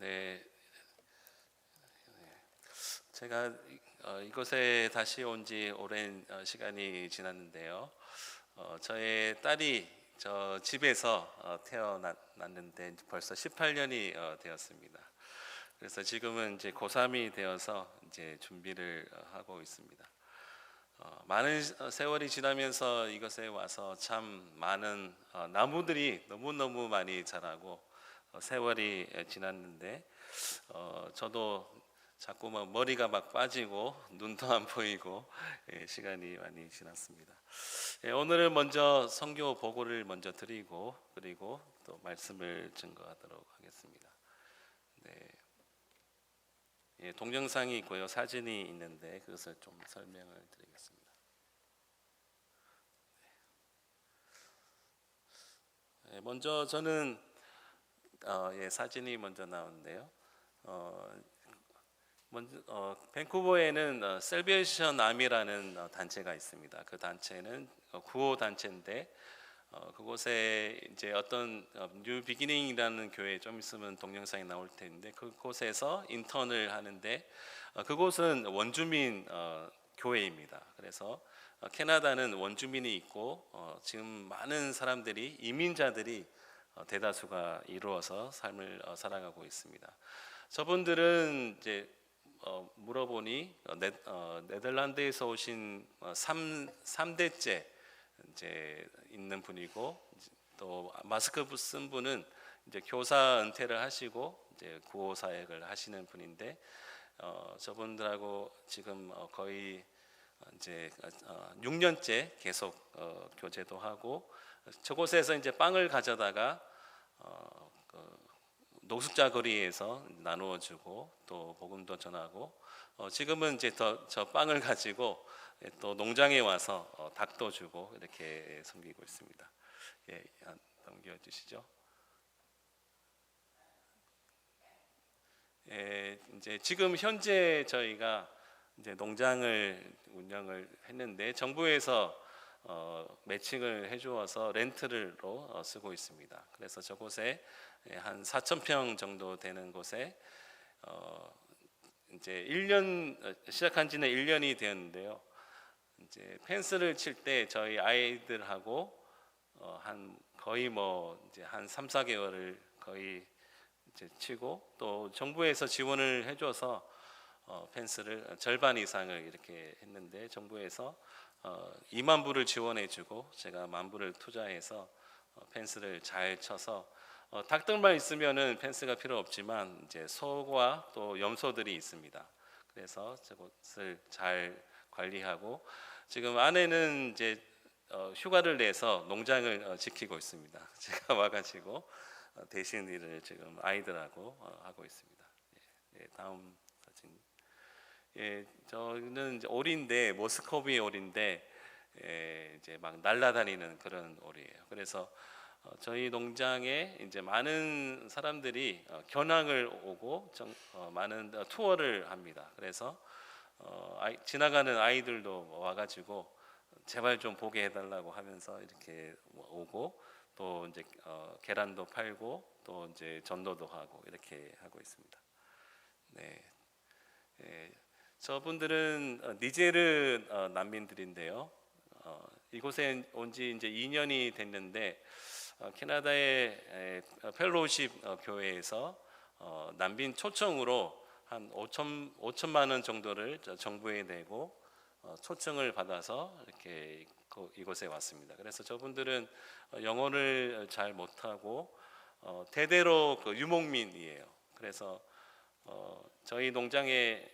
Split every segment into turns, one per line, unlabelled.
네, 제가 어, 이곳에 다시 온 지 오랜 어, 시간이 지났는데요. 어, 저의 딸이 저 집에서 어, 태어났는데 벌써 18년이 어, 되었습니다. 그래서 지금은 이제 고3이 되어서 이제 준비를 어, 하고 있습니다. 어, 많은 세월이 지나면서 이것에 와서 참 많은 어, 나무들이 너무 너무 많이 자라고 어, 세월이 에, 지났는데 어, 저도 자꾸 막 머리가 막 빠지고 눈도 안 보이고 예, 시간이 많이 지났습니다. 예, 오늘은 먼저 성교 보고를 먼저 드리고 그리고 또 말씀을 증거하도록 하겠습니다. 네. 예, 동영상이 있고요, 사진이 있는데 그것을 좀 설명을 드리겠습니다. 네. 예, 먼저 저는 어, 예, 사진이 먼저 나오는데요. 어, 먼저 어, 밴쿠버에는 어, 셀베이션 암이라는 어, 단체가 있습니다. 그 단체는 어, 구호 단체인데 어, 그곳에 이제 어떤 어, 뉴 비기닝이라는 교회 좀 있으면 동영상이 나올 텐데 그곳에서 인턴을 하는데 어, 그곳은 원주민 어, 교회입니다. 그래서 어, 캐나다는 원주민이 있고 어, 지금 많은 사람들이 이민자들이 어, 대다수가 이루어서 삶을 어, 살아가고 있습니다. 저분들은 이제 어, 물어보니 어, 네, 어, 네덜란드에서 오신 어, 3, 삼대째 이제 있는 분이고 또 마스크 쓴 분은 이제 교사 은퇴를 하시고 이제 구호 사역을 하시는 분인데 어, 저분들하고 지금 어, 거의 이제 어, 6년째 계속 어, 교제도 하고 저곳에서 이제 빵을 가져다가 어, 그 노숙자 거리에서 나누어 주고 또 복음도 전하고 어, 지금은 이제 더 저 빵을 가지고 예, 또 농장에 와서 어, 닭도 주고 이렇게 섬기고 있습니다. 예, 한- 넘겨 주시죠. 예, 이제 지금 현재 저희가 이제 농장을 운영을 했는데 정부에서 어, 매칭을 해주어서 렌트를로 어, 쓰고 있습니다. 그래서 저곳에 예, 한 4천 평 정도 되는 곳에 어, 이제 1년 어, 시작한 지는 1년이 되었는데요. 이제 펜스를 칠 때 저희 아이들하고 어, 한 거의 뭐 이제 한 3, 4개월을 거의 이제 치고 또 정부에서 지원을 해줘서 어, 펜스를 절반 이상을 이렇게 했는데 정부에서 어, 2만 불을 지원해주고 제가 만 불을 투자해서 어, 펜스를 잘 쳐서 어, 닭들만 있으면은 펜스가 필요 없지만 이제 소와 또 염소들이 있습니다. 그래서 저것을 잘 관리하고 지금 아내는 이제 어, 휴가를 내서 농장을 어, 지키고 있습니다. 제가 와가지고 어, 대신 일을 지금 아이들하고 어, 하고 있습니다. 예, 예, 다음 사진. 예, 저는 이제 오리인데 모스코비 오리인데 예, 이제 막 날아다니는 그런 오리예요. 그래서 어, 저희 농장에 이제 많은 사람들이 어, 견학을 오고 정, 어, 많은 어, 투어를 합니다. 그래서 어, 아이, 지나가는 아이들도 와가지고 제발 좀 보게 해달라고 하면서 이렇게 오고 또 이제 어, 계란도 팔고 또 이제 전도도 하고 이렇게 하고 있습니다. 네, 예, 저분들은 어, 니제르 어, 난민들인데요. 어, 이곳에 온 지 이제 2년이 됐는데 어, 캐나다의 펠로우십 어, 교회에서 어, 난민 초청으로 한 5천 5천만 원 정도를 저 정부에 내고 어, 초청을 받아서 이렇게 그- 이곳에 왔습니다. 그래서 저분들은 어, 영어를 잘 못하고 어, 대대로 그 유목민이에요. 그래서 어, 저희 농장에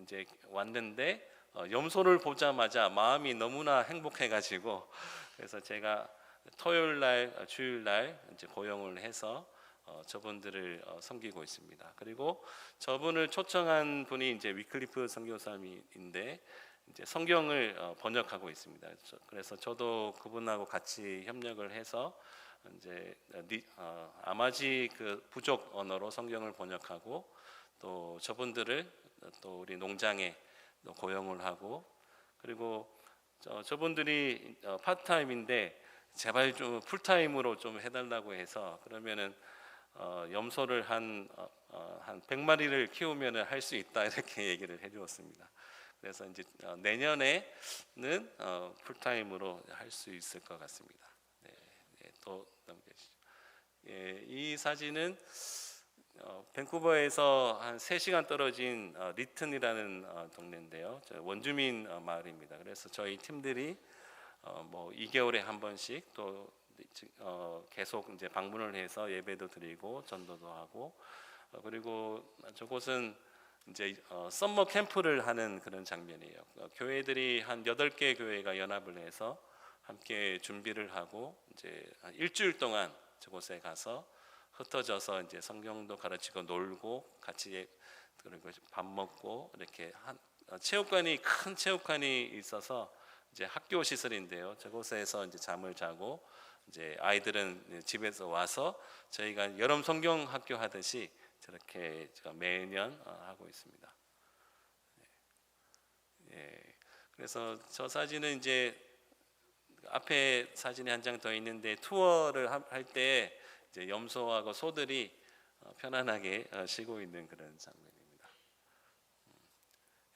이제 왔는데 어, 염소를 보자마자 마음이 너무나 행복해가지고 그래서 제가 토요일 날, 어, 주일 날 이제 고용을 해서 어, 저분들을 어, 섬기고 있습니다. 그리고 저분을 초청한 분이 이제 위클리프 선교사님인데 이제 성경을 어, 번역하고 있습니다. 저- 그래서 저도 그분하고 같이 협력을 해서 이제 어, 니- 어, 아마지 그 부족 언어로 성경을 번역하고 또 저분들을 또 우리 농장에 또 고용을 하고 그리고 저, 저분들이 어, 파트타임인데 제발 좀 풀타임으로 좀 해달라고 해서 그러면은 어, 염소를 한, 어, 어, 한 100마리를 키우면 할수 있다 이렇게 얘기를 해주었습니다. 그래서 이제 어, 내년에는 어, 풀타임으로 할 수 있을 것 같습니다. 네, 네, 또 넘겨주시죠. 예, 이 사진은 어, 밴쿠버에서 한 3시간 떨어진 어, 리튼이라는 어, 동네인데요. 저 원주민 어, 마을입니다. 그래서 저희 팀들이 어, 뭐 2개월에 한 번씩 또 어, 계속 이제 방문을 해서 예배도 드리고 전도도 하고 어, 그리고 저곳은 이제 어, 썸머 캠프를 하는 그런 장면이에요. 어, 교회들이 한 8개 교회가 연합을 해서 함께 준비를 하고 이제 한 일주일 동안 저곳에 가서 흩어져서 이제 성경도 가르치고 놀고 같이 예- 그리고 밥 먹고 이렇게 한 어, 체육관이 큰 체육관이 있어서 이제 학교 시설인데요. 저곳에서 이제 잠을 자고 이제 아이들은 집에서 와서 저희가 여름 성경 학교 하듯이 저렇게 제가 매년 어, 하고 있습니다. 예. 예. 그래서 저 사진은 이제 앞에 사진이 한 장 더 있는데 투어를 할 때 이제 염소하고 소들이 어, 편안하게 어, 쉬고 있는 그런 장면입니다. 음,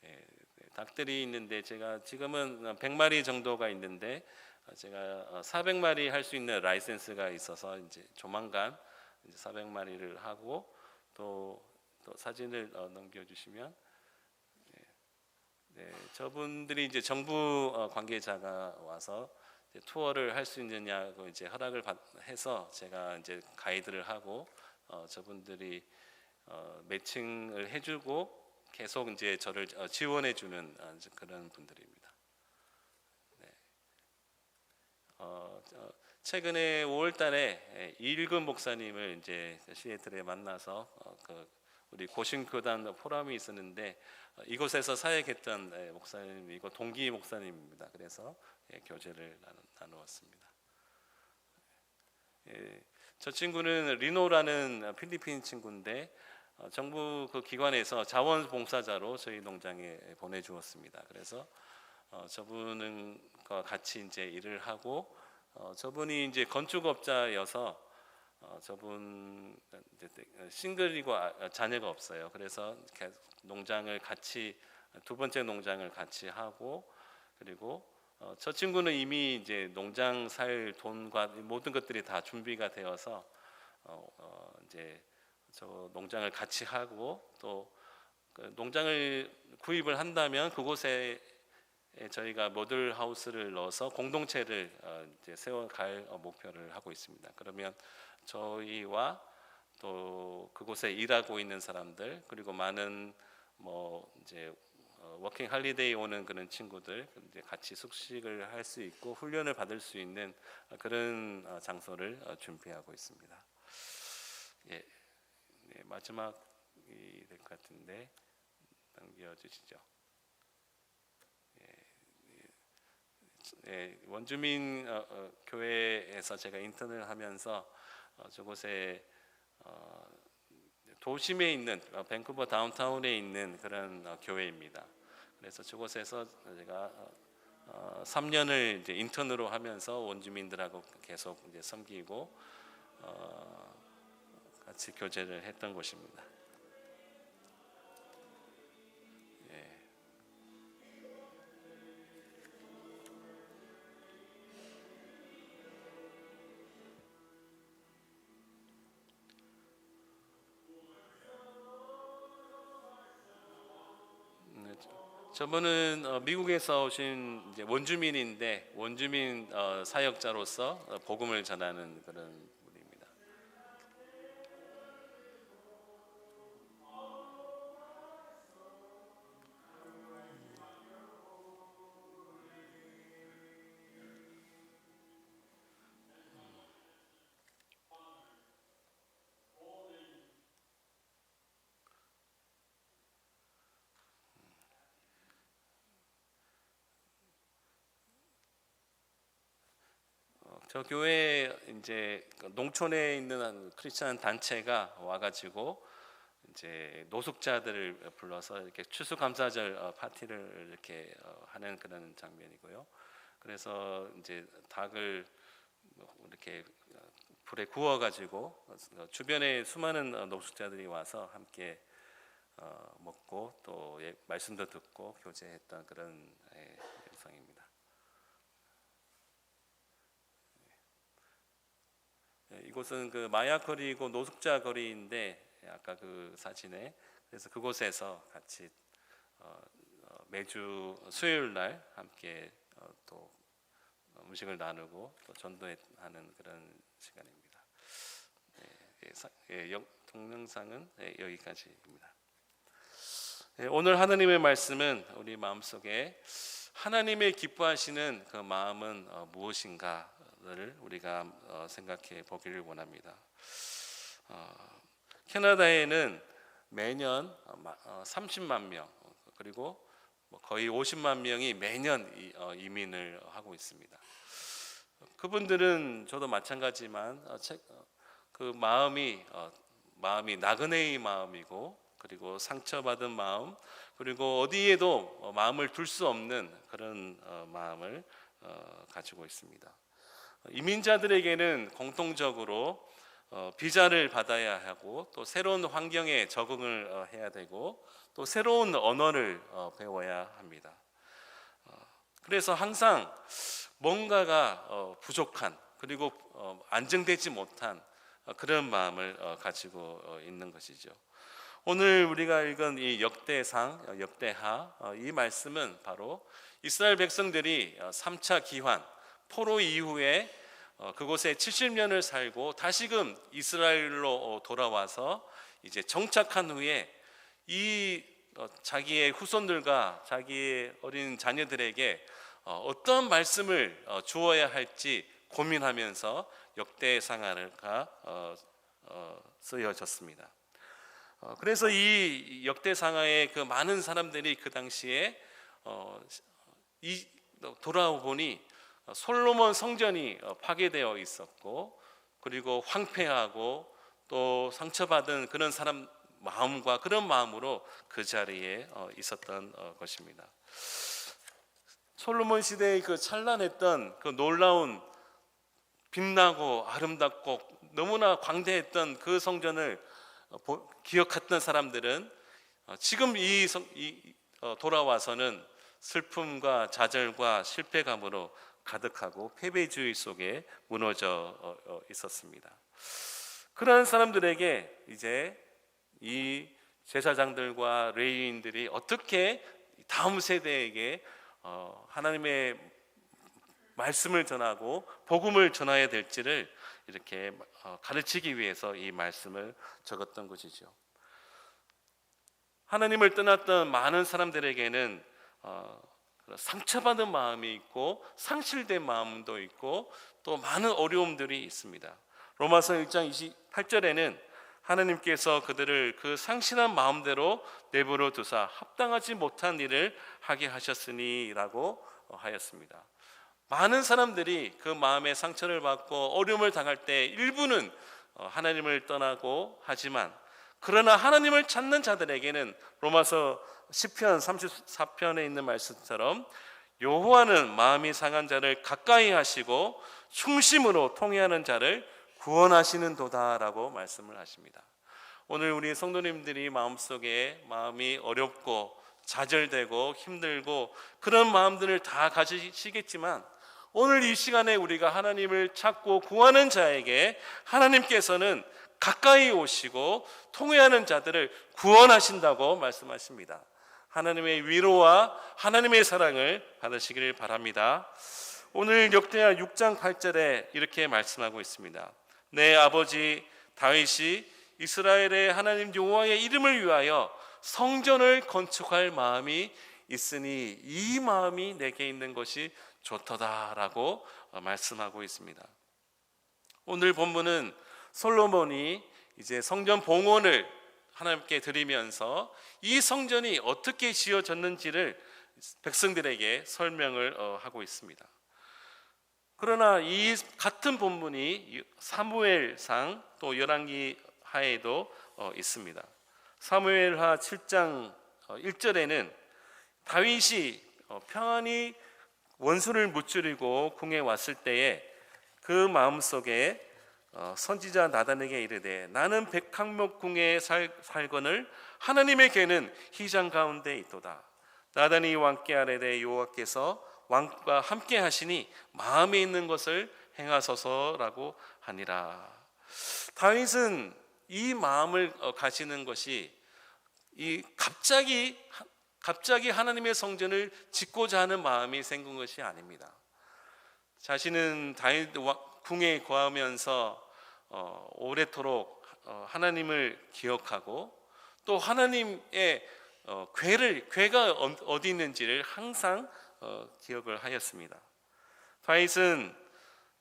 예, 네, 닭들이 있는데 제가 지금은 100마리 정도가 있는데 어, 제가 400마리 할 수 있는 라이센스가 있어서 이제 조만간 이제 400마리를 하고 또, 또 사진을 어, 넘겨주시면 네, 네, 저분들이 이제 정부 어, 관계자가 와서 투어를 할 수 있느냐고 이제 허락을 받, 해서 제가 이제 가이드를 하고 어, 저분들이 어, 매칭을 해주고 계속 이제 저를 어, 지원해주는 어, 그런 분들입니다. 네. 어, 어, 최근에 5월달에 이일근 목사님을 이제 시애틀에 만나서 어, 그 우리 고신교단 포럼이 있었는데 어, 이곳에서 사역했던 예, 목사님이고 동기 목사님입니다. 그래서 예, 교제를 나누, 나누었습니다. 예, 저 친구는 리노라는 필리핀 친구인데 어, 정부 그 기관에서 자원봉사자로 저희 농장에 보내주었습니다. 그래서 어, 저분과 같이 이제 일을 하고 어, 저분이 이제 건축업자여서 어, 저분 싱글이고 아- 자녀가 없어요. 그래서 농장을 같이 두 번째 농장을 같이 하고 그리고 어, 저 친구는 이미 이제 농장 살 돈과 모든 것들이 다 준비가 되어서 어, 어, 이제 저 농장을 같이 하고 또 그 농장을 구입을 한다면 그곳에 저희가 모듈 하우스를 넣어서 공동체를 어, 이제 세워갈 어, 목표를 하고 있습니다. 그러면 저희와 또 그곳에 일하고 있는 사람들 그리고 많은 뭐 이제 어, 워킹 할리데이 오는 그런 친구들 이제 같이 숙식을 할 수 있고 훈련을 받을 수 있는 어, 그런 어, 장소를 어, 준비하고 있습니다. 예, 네, 마지막이 될 것 같은데 넘겨주시죠. 예, 원주민 어, 어, 교회에서 제가 인턴을 하면서 어, 저곳에 어, 도심에 있는 어, 밴쿠버 다운타운에 있는 그런 어, 교회입니다. 그래서 저곳에서 제가 어, 어, 3년을 이제 인턴으로 하면서 원주민들하고 계속 이제 섬기고 어, 같이 교제를 했던 곳입니다. 저- 저분은 어, 미국에서 오신 원주민인데 원주민 어, 사역자로서 어, 복음을 전하는 그런 저 교회 이제 그 농촌에 있는 한 크리스천 단체가 와가지고 이제 노숙자들을 불러서 이렇게 추수감사절 어, 파티를 이렇게 어, 하는 그런 장면이고요. 그래서 이제 닭을 뭐 이렇게 어, 불에 구워 가지고 주변에 수많은 어, 노숙자들이 와서 함께 어, 먹고 또 예, 말씀도 듣고 교제했던 그런 예, 영상입니다. 예, 이곳은 그 마약 거리고 노숙자 거리인데 아까 그 사진에 그래서 그곳에서 같이 어, 어, 매주 수요일 날 함께 어, 또 음식을 나누고 또 전도하는 그런 시간입니다. 예, 예, 사- 예, 영- 동영상은 예, 여기까지입니다. 예, 오늘 하나님의 말씀은 우리 마음 속에 하나님의 기뻐하시는 그 마음은 어, 무엇인가 를 우리가 어, 생각해 보기를 원합니다. 어, 캐나다에는 매년 어, 마- 어, 30만 명 그리고 뭐 거의 50만 명이 매년 이- 어, 이민을 하고 있습니다. 그분들은 저도 어, 그 마음이 어, 마음이 나그네의 마음이고 그리고 상처받은 마음 그리고 어디에도 어, 마음을 둘 수 없는 그런 어, 마음을 어, 가지고 있습니다. 어, 이민자들에게는 공통적으로 어, 비자를 받아야 하고 또 새로운 환경에 적응을 어, 해야 되고 또 새로운 언어를 어, 배워야 합니다. 어, 그래서 항상 뭔가가 어, 부족한 그리고 어, 안정되지 못한 어, 그런 마음을 어, 가지고 어, 있는 것이죠. 오늘 우리가 읽은 이 역대상, 어, 역대하 어, 이 말씀은 바로 이스라엘 백성들이 어, 3차 기환 포로 이후에 어, 그곳에 70년을 살고 다시금 이스라엘로 어, 돌아와서 이제 정착한 후에 이 어, 자기의 후손들과 자기의 어린 자녀들에게 어, 어떤 말씀을 어, 주어야 할지 고민하면서 역대 상하가 어, 어, 쓰여졌습니다. 어, 그래서 이 역대 상하의 그 많은 사람들이 그 당시에 어, 이 돌아오 보니 어, 솔로몬 성전이 어, 파괴되어 있었고 그리고 황폐하고 또 상처받은 그런 사람 마음과 그런 마음으로 그 자리에 어, 있었던 어, 것입니다. 솔로몬 시대의 그 찬란했던 그 놀라운 빛나고 아름답고 너무나 광대했던 그 성전을 기억했던 사람들은 어, 지금 이, 돌아와서는 슬픔과 좌절과 실패감으로 가득하고 패배주의 속에 무너져 어, 어, 있었습니다. 그러한 사람들에게 이제 이 제사장들과 레위인들이 어떻게 다음 세대에게 어, 하나님의 말씀을 전하고 복음을 전해야 될지를 이렇게 어, 가르치기 위해서 이 말씀을 적었던 것이죠. 하나님을 떠났던 많은 사람들에게는 상처받은 마음이 있고 상실된 마음도 있고 또 많은 어려움들이 있습니다. 로마서 1장 28절에는 하나님께서 그들을 그 상실한 마음대로 내버려 두사 합당하지 못한 일을 하게 하셨으니라고 어, 하였습니다. 많은 사람들이 그 마음의 상처를 받고 어려움을 당할 때 일부는 어, 하나님을 떠나고 하지만 그러나 하나님을 찾는 자들에게는 로마서 10편 34편에 있는 말씀처럼 여호와는 마음이 상한 자를 가까이 하시고 충심으로 통회하는 자를 구원하시는 도다라고 말씀을 하십니다. 오늘 우리 성도님들이 마음속에 마음이 어렵고 좌절되고 힘들고 그런 마음들을 다 가지시겠지만 오늘 이 시간에 우리가 하나님을 찾고 구하는 자에게 하나님께서는 가까이 오시고 통회하는 자들을 구원하신다고 말씀하십니다. 하나님의 위로와 하나님의 사랑을 받으시기를 바랍니다. 오늘 역대하 6장 8절에 이렇게 말씀하고 있습니다. 내 아버지 다윗이 이스라엘의 하나님 여호와의 이름을 위하여 성전을 건축할 마음이 있으니 이 마음이 내게 있는 것이 좋더다라고 어, 말씀하고 있습니다. 오늘 본문은 솔로몬이 이제 성전 봉헌을 하나님께 드리면서 이 성전이 어떻게 지어졌는지를 백성들에게 설명을 어, 하고 있습니다. 그러나 이 같은 본문이 사무엘상 또 열왕기 하에도 어, 있습니다. 사무엘하 7장 1절에는 다윗이 어, 평안히 원수를 무찌르고 궁에 왔을 때에 그 마음 속에 어, 선지자 나단에게 이르되 나는 백항목 궁에 살, 살거늘 하나님의 개는 희장 가운데 있도다. 나단이 왕께 아뢰되 여호와께서 왕과 함께 하시니 마음에 있는 것을 행하소서라고 하니라. 다윗은 이 마음을 어, 가지는 것이 이 갑자기 갑자기 하나님의 성전을 짓고자 하는 마음이 생긴 것이 아닙니다. 자신은 다윗 궁에 거하면서 어, 오래도록 어, 하나님을 기억하고 또 하나님의 어, 괴를 괴가 어- 어디 있는지를 항상 어, 기억을 하였습니다. 다윗은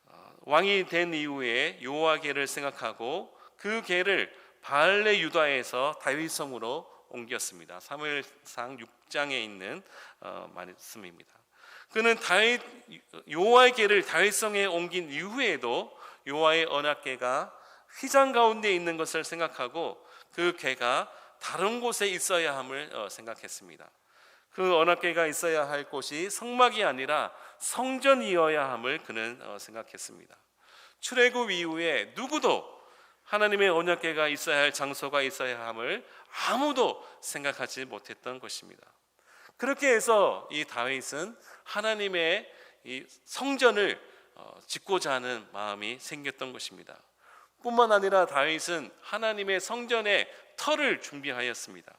어, 왕이 된 이후에 여호와계를 생각하고 그 계를 바알레 유다에서 다윗성으로 옮겼습니다. 사무엘상 6장에 있는 어, 말씀입니다. 그는 다윗 여호와의 계를 다윗성에 옮긴 이후에도 여호와의 언약궤가 휘장 가운데 있는 것을 생각하고 그 궤가 다른 곳에 있어야 함을 어, 생각했습니다. 그 언약궤가 있어야 할 곳이 성막이 아니라 성전이어야 함을 그는 어, 생각했습니다. 출애굽 이후에 누구도 하나님의 언약궤가 있어야 할 장소가 있어야 함을 아무도 생각하지 못했던 것입니다. 그렇게 해서 이 다윗은 하나님의 이 성전을 어, 짓고자 하는 마음이 생겼던 것입니다. 뿐만 아니라 다윗은 하나님의 성전의 터를 준비하였습니다.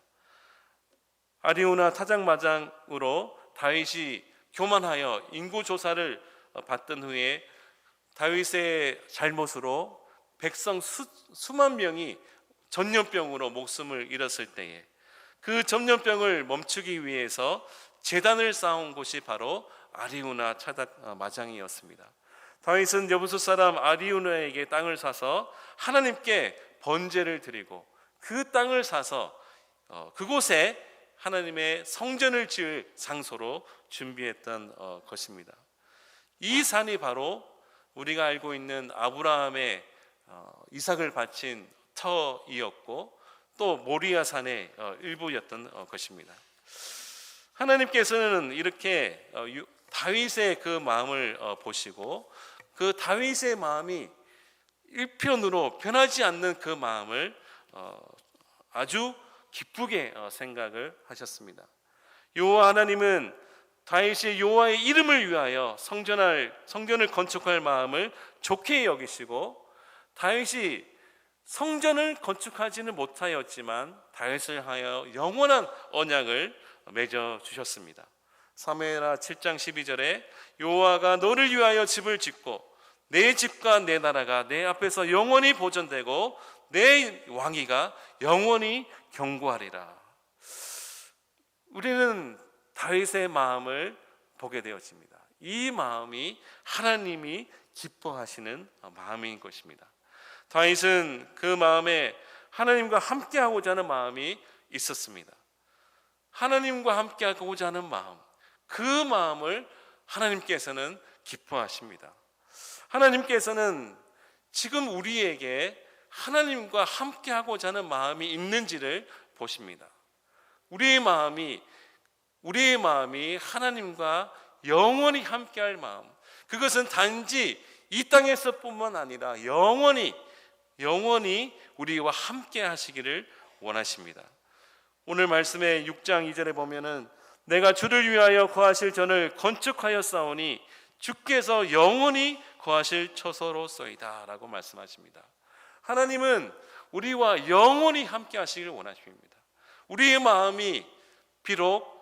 아리우나 타작마장으로 다윗이 교만하여 인구 조사를 어, 받던 후에 다윗의 잘못으로 백성 수, 수만 명이 전염병으로 목숨을 잃었을 때에 그 전염병을 멈추기 위해서 재단을 쌓은 곳이 바로 아리우나 어, 마장이었습니다. 다윗은 여부수 사람 아리우나에게 땅을 사서 하나님께 번제를 드리고 그 땅을 사서 어, 그곳에 하나님의 성전을 지을 장소로 준비했던 어, 것입니다. 이 산이 바로 우리가 알고 있는 아브라함의 어, 이삭을 바친 터이었고 또 모리아 산의 어, 일부였던 어, 것입니다. 하나님께서는 이렇게 다윗의 그 마음을 어, 보시고 그 다윗의 마음이 일편으로 변하지 않는 그 마음을 어, 아주 기쁘게 어, 생각을 하셨습니다. 여호와 하나님은 다윗이 여호와의 이름을 위하여 성전할 성전을 건축할 마음을 좋게 여기시고 다윗이 성전을 건축하지는 못하였지만 다윗을 하여 영원한 언약을 맺어 주셨습니다. 사무엘하 7장 12절에 여호와가 너를 위하여 집을 짓고 내 집과 내 나라가 내 앞에서 영원히 보존되고 내 왕위가 영원히 경고하리라. 우리는 다윗의 마음을 보게 되었습니다. 이 마음이 하나님이 기뻐하시는 마음인 것입니다. 다윗은 그 마음에 하나님과 함께하고자 하는 마음이 있었습니다. 하나님과 함께하고자 하는 마음, 그 마음을 하나님께서는 기뻐하십니다. 하나님께서는 지금 우리에게 하나님과 함께하고자 하는 마음이 있는지를 보십니다. 우리의 마음이 우리의 마음이 하나님과 영원히 함께할 마음. 그것은 단지 이 땅에서뿐만 아니라 영원히 영원히 우리와 함께 하시기를 원하십니다. 오늘 말씀의 6장 2절에 보면은 내가 주를 위하여 거하실 전을 건축하여 싸우니 주께서 영원히 거하실 처소로서이다라고 말씀하십니다. 하나님은 우리와 영원히 함께 하시기를 원하십니다. 우리의 마음이 비록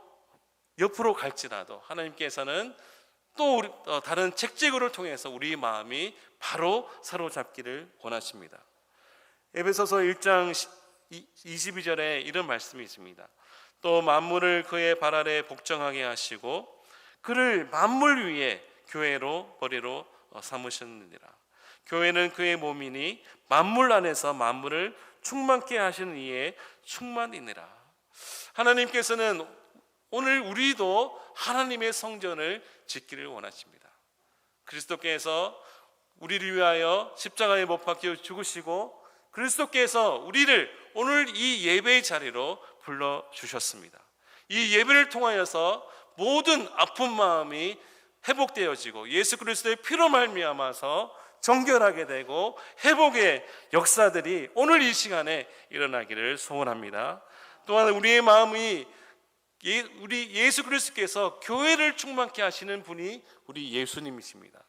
옆으로 갈지라도 하나님께서는 또 우리, 어, 다른 책제구를 통해서 우리 마음이 바로 사로잡기를 원하십니다. 에베소서 1장 22절에 이런 말씀이 있습니다. 또 만물을 그의 발 아래 복종하게 하시고 그를 만물 위에 교회로 버리로 어, 삼으셨느니라. 교회는 그의 몸이니 만물 안에서 만물을 충만케 하시는 이에 충만이니라. 하나님께서는 오늘 우리도 하나님의 성전을 짓기를 원하십니다. 그리스도께서 우리를 위하여 십자가에 못 박혀 죽으시고 그리스도께서 우리를 오늘 이 예배의 자리로 불러 주셨습니다. 이 예배를 통하여서 모든 아픈 마음이 회복되어지고 예수 그리스도의 피로 말미암아서 정결하게 되고 회복의 역사들이 오늘 이 시간에 일어나기를 소원합니다. 또한 우리의 마음이 예- 우리 예수 그리스도께서 교회를 충만케 하시는 분이 우리 예수님이십니다.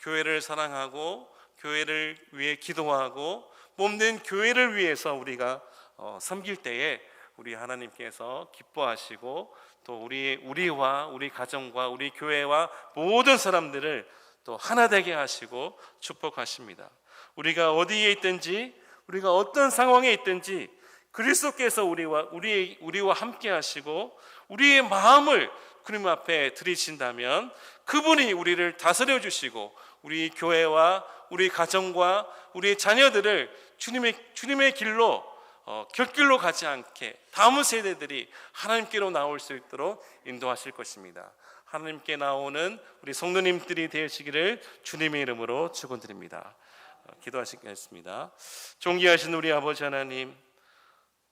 교회를 사랑하고 교회를 위해 기도하고 몸된 교회를 위해서 우리가 어, 섬길 때에 우리 하나님께서 기뻐하시고 또 우리 우리와 우리 가정과 우리 교회와 모든 사람들을 또 하나 되게 하시고 축복하십니다. 우리가 어디에 있든지 우리가 어떤 상황에 있든지 그리스도께서 우리와 우리 우리와 함께 하시고 우리의 마음을 그님 앞에 들이신다면 그분이 우리를 다스려 주시고 우리 교회와 우리 가정과 우리 자녀들을 주님의 주님의 길로 어, 곁길로 가지 않게 다음 세대들이 하나님께로 나올 수 있도록 인도하실 것입니다. 하나님께 나오는 우리 성도님들이 되시기를 주님의 이름으로 축원드립니다. 어, 기도하시겠습니다. 존귀하신 우리 아버지 하나님,